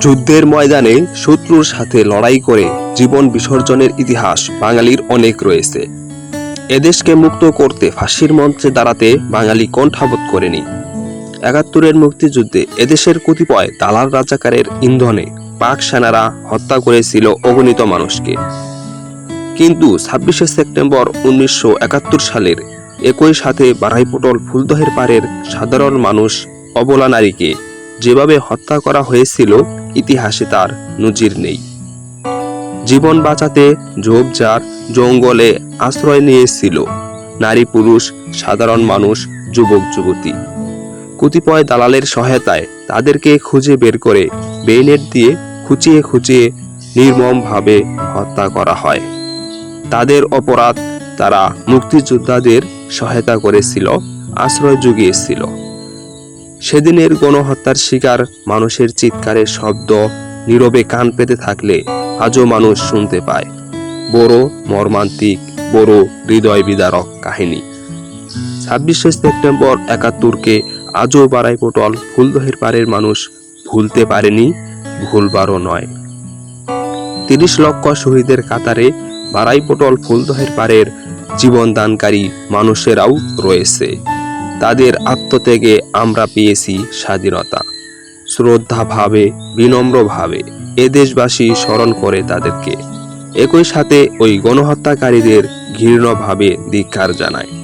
যুদ্ধের ময়দানে শত্রুর সাথে লড়াই করে জীবন বিসর্জনের ইতিহাস বাঙালির অনেক রয়েছে। এদেশকে মুক্ত করতে ফাঁসির মঞ্চে দাঁড়াতে বাঙালি কণ্ঠাবোধ করেনি। একাত্তরের মুক্তিযুদ্ধে এদেশের কতিপয় দালাল রাজাকারের ইন্ধনে পাক সেনারা হত্যা করেছিল অগণিত মানুষকে। কিন্তু ছাব্বিশে সেপ্টেম্বর উনিশশো একাত্তর সালের একই সাথে বারাইপটল ফুলদহের পাড়ের সাধারণ মানুষ অবলা নারীকে যেভাবে হত্যা করা হয়েছিল, ইতিহাসে তার নজির নেই। জীবন বাঁচাতে ঝোপঝাড় জঙ্গলে আশ্রয় নিয়েছিল। নারী পুরুষ, সাধারণ মানুষ, যুবক, যুবতী। কতিপয় দালালের সহায়তায় তাদেরকে খুঁজে বের করে বেইনেট দিয়ে খুঁচিয়ে খুঁচিয়ে নির্মমভাবে হত্যা করা হয়। তাদের অপরাধ তারা মুক্তিযোদ্ধাদের সহায়তা করেছিল, আশ্রয় জুগিয়েছিল। সেদিনের গণহত্যার শিকার মানুষের চিৎকারের শব্দ, নীরবে কান পেতে থাকলে আজও মানুষ শুনতে পায়। বড় মর্মান্তিক, বড় হৃদয় বিদারক কাহিনী। ছাব্বিশে সেপ্টেম্বর একাত্তরকে আজও বাড়াই পটল ফুলদহের পাড়ের মানুষ ভুলতে পারেনি, ভুলবারও নয়। তিরিশ লক্ষ শহীদের কাতারে বারাইপটল ফুলদহের পাড়ের জীবনদানকারী মানুষেরাও রয়েছে। তাদের আত্মত্যাগে আমরা পেয়েছি স্বাধীনতা। শ্রদ্ধাভাবে, বিনম্রভাবে এ দেশবাসী স্মরণ করে তাদেরকে। একই সাথে ওই গণহত্যাকারীদের ঘৃণভাবে ধিক্ষার জানায়।